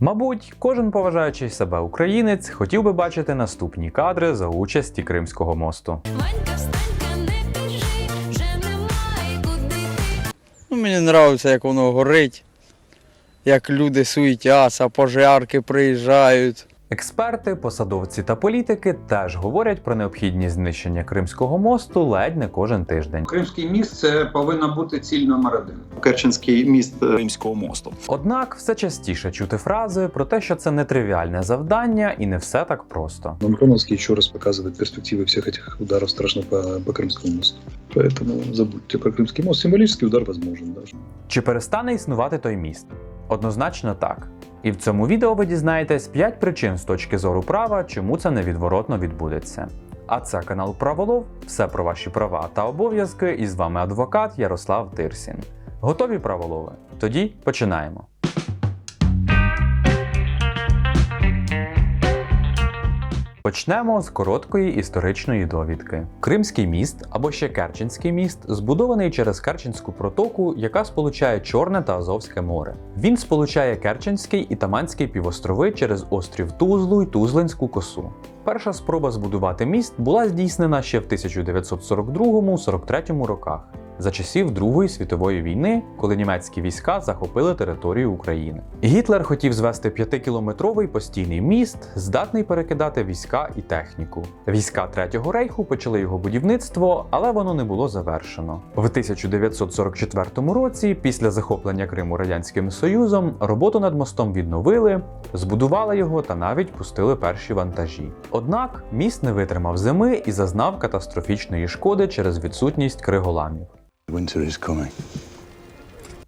Мабуть, кожен поважаючий себе українець хотів би бачити наступні кадри за участі Кримського мосту. Ванька, встанька, не біжи, вже немає куди йти. Ну, мені подобається, як воно горить, як люди суетяться, пожарки приїжджають. Експерти, посадовці та політики теж говорять про необхідність знищення Кримського мосту ледь не кожен тиждень. Кримський міст це повинна бути ціль номер один. Керченський міст е, Римського мосту. Однак все частіше чути фрази про те, що це нетривіальне завдання і не все так просто. Но Мироновский еще раз показывает перспективы всех этих ударов страшно по, по Крымскому мосту. Поэтому забудьте про Крымский мост. Символический удар возможен даже. Чи перестане існувати той міст? Однозначно так. І в цьому відео ви дізнаєтесь 5 причин з точки зору права, чому це невідворотно відбудеться. А це канал Праволов, все про ваші права та обов'язки, і з вами адвокат Ярослав Тирсін. Готові праволови? Тоді починаємо. Почнемо з короткої історичної довідки. Кримський міст або ще Керченський міст збудований через Керченську протоку, яка сполучає Чорне та Азовське море. Він сполучає Керченський і Таманський півострови через острів Тузлу й Тузлинську косу. Перша спроба збудувати міст була здійснена ще в 1942-43 роках за часів Другої світової війни, коли німецькі війська захопили територію України. Гітлер хотів звести п'ятикілометровий постійний міст, здатний перекидати війська і техніку. Війська Третього рейху почали його будівництво, але воно не було завершено. В 1944 році, після захоплення Криму радянським Союзом, роботу над мостом відновили, збудували його та навіть пустили перші вантажі. Однак міст не витримав зими і зазнав катастрофічної шкоди через відсутність криголамів. Winter is coming.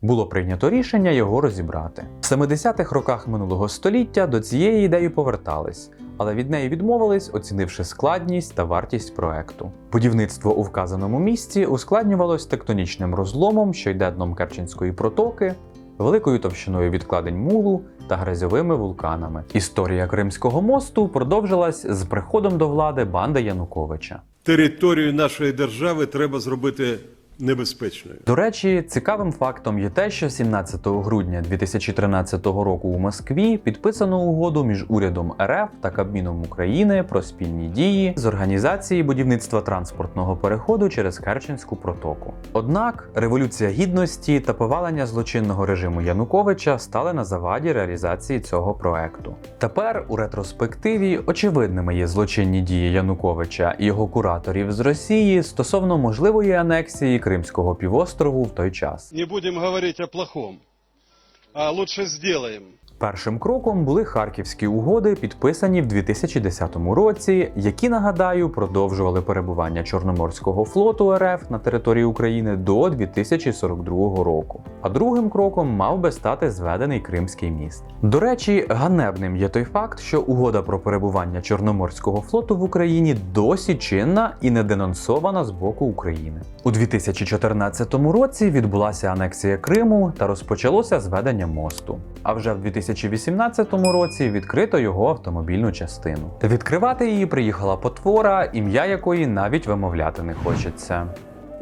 Було прийнято рішення його розібрати. В 70-х роках минулого століття до цієї ідеї повертались, але від неї відмовились, оцінивши складність та вартість проекту. Будівництво у вказаному місці ускладнювалось тектонічним розломом, що йде дном Керченської протоки, великою товщиною відкладень мулу та грязьовими вулканами. Історія Кримського мосту продовжилась з приходом до влади банди Януковича. територію нашої держави треба зробити небезпечною. До речі, цікавим фактом є те, що 17 грудня 2013 року у Москві підписано угоду між урядом РФ та Кабміном України про спільні дії з організації будівництва транспортного переходу через Керченську протоку. Однак революція гідності та повалення злочинного режиму Януковича стали на заваді реалізації цього проекту. Тепер у ретроспективі очевидними є злочинні дії Януковича і його кураторів з Росії стосовно можливої анексії Кримського півострову в той час. Не будемо говорити о плохому, а лучше сделаем. Першим кроком були харківські угоди, підписані в 2010 році, які нагадаю продовжували перебування Чорноморського флоту РФ на території України до 2042 року. А другим кроком мав би стати зведений Кримський міст. До речі, ганебним є той факт, що угода про перебування Чорноморського флоту в Україні досі чинна і не денонсована з боку України. У 2014 році відбулася анексія Криму та розпочалося зведення мосту. А вже в 2018 році відкрито його автомобільну частину. Відкривати її приїхала потвора, ім'я якої навіть вимовляти не хочеться.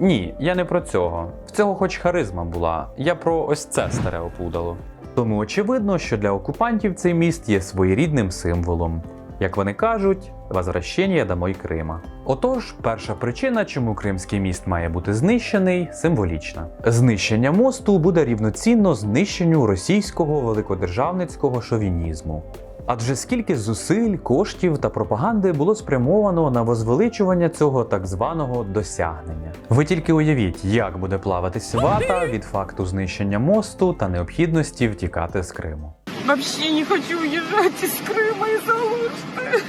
Ні, я не про цього. В цього хоч харизма була. Я про ось це старе опудало. Тому очевидно, що для окупантів цей міст є своєрідним символом. Як вони кажуть, возвращення домой Крима. Отож, перша причина, чому Кримський міст має бути знищений, символічна. Знищення мосту буде рівноцінно знищенню російського великодержавницького шовінізму. Адже скільки зусиль, коштів та пропаганди було спрямовано на возвеличування цього так званого досягнення. Ви тільки уявіть, як буде плаватись вата від факту знищення мосту та необхідності втікати з Криму. Вообще не хочу уезжать из Крыма из Алушты.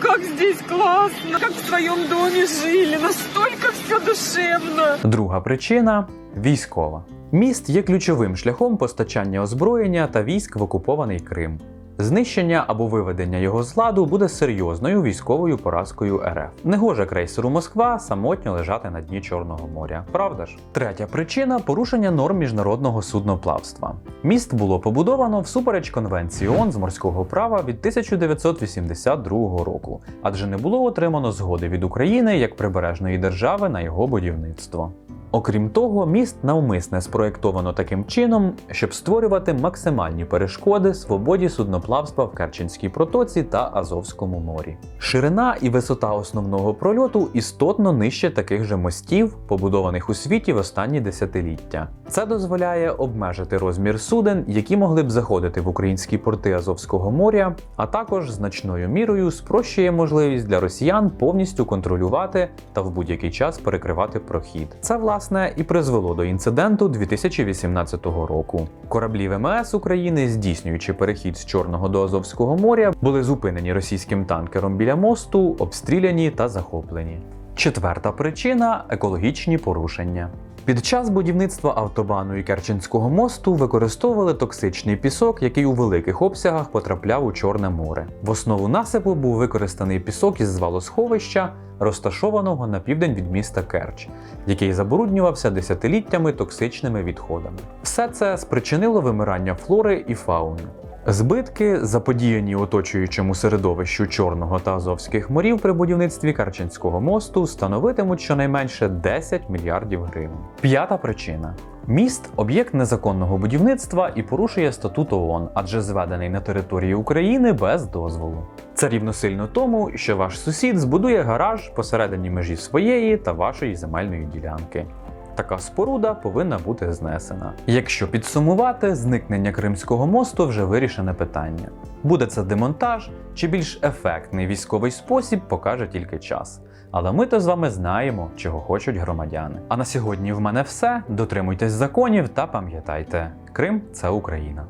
Как здесь класно, как в своем доме жили, настолько все душевно. Друга причина військова. Міст є ключовим шляхом постачання озброєння та військ в окупований Крим. Знищення або виведення його з ладу буде серйозною військовою поразкою РФ. Негоже крейсеру Москва самотньо лежати на дні Чорного моря. Правда ж? Третя причина порушення норм міжнародного судноплавства. Міст було побудовано всупереч конвенції ООН з морського права від 1982 року, адже не було отримано згоди від України як прибережної держави на його будівництво. Окрім того, міст навмисне спроєктовано таким чином, щоб створювати максимальні перешкоди свободі судноплавства в Керченській протоці та Азовському морі. Ширина і висота основного прольоту істотно нижче таких же мостів, побудованих у світі в останні десятиліття. Це дозволяє обмежити розмір суден, які могли б заходити в українські порти Азовського моря, а також значною мірою спрощує можливість для росіян повністю контролювати та в будь-який час перекривати прохід. Це власне і призвело до інциденту 2018 року. Кораблі ВМС України, здійснюючи перехід з Чорного до Азовського моря, були зупинені російським танкером біля мосту, обстріляні та захоплені. Четверта причина екологічні порушення. Під час будівництва автобану і Керченського мосту використовували токсичний пісок, який у великих обсягах потрапляв у Чорне море. В основу насипу був використаний пісок із звалосховища, розташованого на південь від міста Керч, який забруднювався десятиліттями токсичними відходами. Все це спричинило вимирання флори і фауни. Збитки, заподіяні оточуючому середовищу Чорного та Азовських морів при будівництві Карченського мосту, становитимуть щонайменше 10 мільярдів гривень. П'ята причина. Міст об'єкт незаконного будівництва і порушує статут ООН, адже зведений на території України без дозволу. Це рівносильно тому, що ваш сусід збудує гараж посередині межі своєї та вашої земельної ділянки. Така споруда повинна бути знесена. Якщо підсумувати, зникнення Кримського мосту вже вирішене питання. Буде це демонтаж чи більш ефектний військовий спосіб, покаже тільки час. Але ми то з вами знаємо, чого хочуть громадяни. А на сьогодні в мене все. Дотримуйтесь законів та пам'ятайте, Крим це Україна.